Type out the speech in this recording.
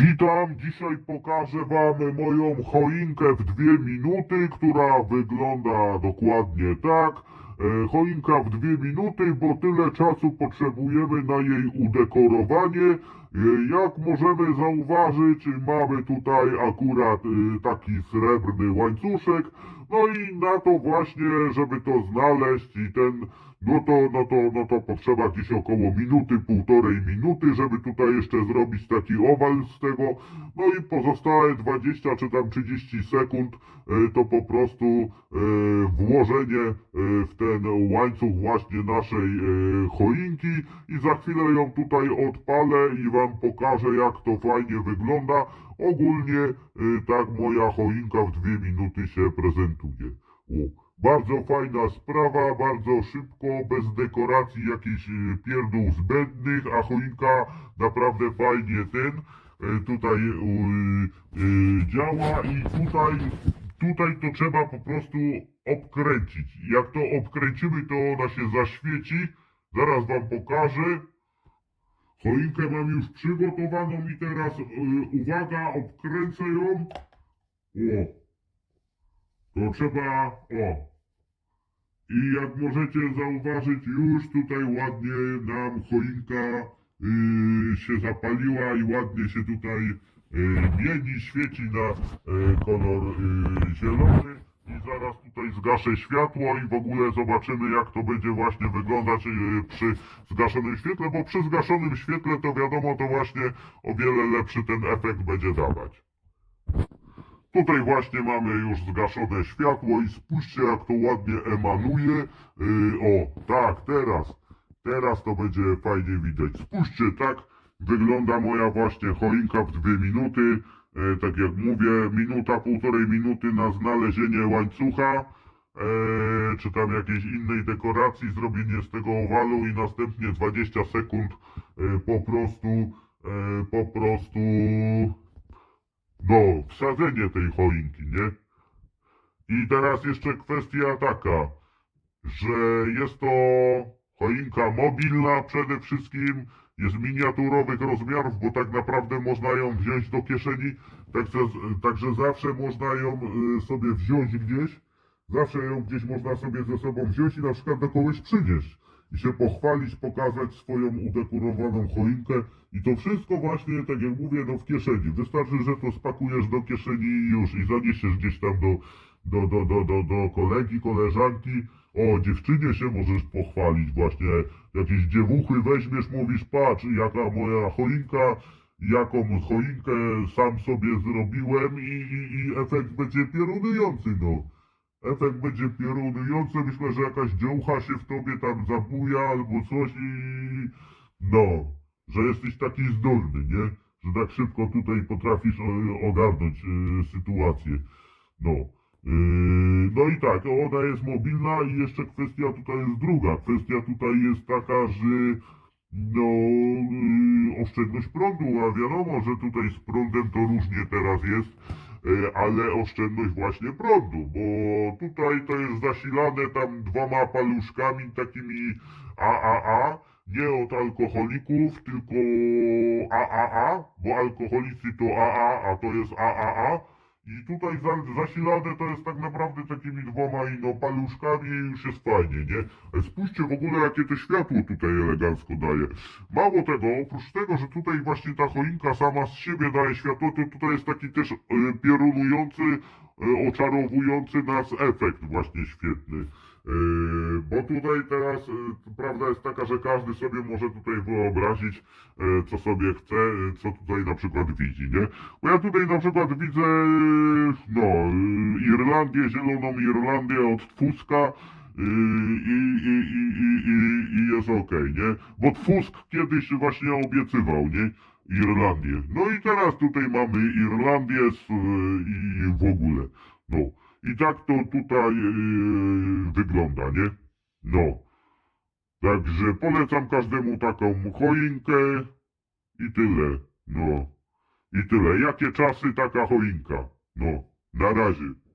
Witam, dzisiaj pokażę wam moją choinkę w dwie minuty, która wygląda dokładnie tak. E, Choinka w dwie minuty, bo tyle czasu potrzebujemy na jej udekorowanie. E, Jak możemy zauważyć, mamy tutaj akurat e, taki srebrny łańcuszek. No i na to właśnie, żeby to znaleźć i ten, no to, no to, no to potrzeba gdzieś około minuty, półtorej minuty, żeby tutaj jeszcze zrobić taki owal z tego. No i pozostałe 20 czy tam 30 sekund to po prostu włożenie e, w ten łańcuch właśnie naszej e, choinki i za chwilę ją tutaj odpalę i wam pokażę jak to fajnie wygląda. Ogólnie e, tak moja choinka w dwie minuty się prezentuje. O. Bardzo fajna sprawa, bardzo szybko, bez dekoracji jakichś pierdół zbędnych, a choinka naprawdę fajnie ten tutaj e, e, działa i tutaj, tutaj to trzeba po prostu obkręcić. Jak to obkręcimy, to ona się zaświeci. Zaraz wam pokażę. Choinkę mam już przygotowaną i teraz e, uwaga, obkręcę ją. O. To trzeba, o. I jak możecie zauważyć, już tutaj ładnie nam choinka y, się zapaliła i ładnie się tutaj mieni, świeci na y, kolor y, zielony. I zaraz tutaj zgaszę światło i w ogóle zobaczymy jak to będzie właśnie wyglądać przy zgaszonym świetle, bo przy zgaszonym świetle to wiadomo to właśnie o wiele lepszy ten efekt będzie dawać. Tutaj właśnie mamy już zgaszone światło i spójrzcie jak to ładnie emanuje. O, tak, teraz. Teraz to będzie fajnie widać. Spójrzcie, tak wygląda moja właśnie choinka w dwie minuty. Yy, tak jak mówię, minuta, półtorej minuty na znalezienie łańcucha. Yy, czy tam jakiejś innej dekoracji, zrobienie z tego owalu i następnie 20 sekund yy, po prostu, po prostu no, wsadzenie tej choinki, nie? I teraz jeszcze kwestia taka, że jest to choinka mobilna przede wszystkim, jest miniaturowych rozmiarów, bo tak naprawdę można ją wziąć do kieszeni, także, także zawsze można ją y, sobie wziąć gdzieś, zawsze ją gdzieś można sobie ze sobą wziąć i na przykład do kogoś przynieść i się pochwalić, pokazać swoją udekorowaną choinkę i to wszystko właśnie, tak jak mówię, no w kieszeni. Wystarczy, że to spakujesz do kieszeni i już i zaniesiesz gdzieś tam do, do, do, do, do, do kolegi, koleżanki. O, dziewczynie się możesz pochwalić właśnie. Jakieś dziewuchy weźmiesz, mówisz, patrz, jaka moja choinka, jaką choinkę sam sobie zrobiłem i, i, i efekt będzie piorunujący, no. Efekt będzie piorunujący, myślę, że jakaś dziołcha się w tobie tam zabuja albo coś i... No, że jesteś taki zdolny, nie? Że tak szybko tutaj potrafisz ogarnąć e, sytuację. No. Yy, no i tak, ona jest mobilna i jeszcze kwestia tutaj jest druga. Kwestia tutaj jest taka, że no yy, oszczędność prądu, a wiadomo, że tutaj z prądem to różnie teraz jest, yy, ale oszczędność właśnie prądu, bo tutaj to jest zasilane tam dwoma paluszkami takimi AAA, nie od alkoholików, tylko AAA, bo alkoholicy to AA, a to jest AAA. I tutaj za, zasilane to jest tak naprawdę takimi dwoma ino paluszkami i już jest fajnie, nie? Spójrzcie w ogóle jakie to światło tutaj elegancko daje. Mało tego, oprócz tego, że tutaj właśnie ta choinka sama z siebie daje światło, to tutaj jest taki też piorunujący, e, oczarowujący nas efekt właśnie świetny. Yy, bo tutaj teraz yy, prawda jest taka, że każdy sobie może tutaj wyobrazić, co sobie chce, co tutaj na przykład widzi, nie? Bo ja tutaj na przykład widzę, no, Irlandię, Zieloną Irlandię od Tfuska, yy, i, i, i, i, i, i jest okej, nie? Bo Tfusk kiedyś właśnie obiecywał, nie? Irlandię. No i teraz tutaj mamy Irlandię z, yy, i w ogóle, no. I tak to tutaj yy, wygląda, nie? No. Także polecam każdemu taką choinkę i tyle. No. I tyle. Jakie czasy taka choinka? No. Na razie.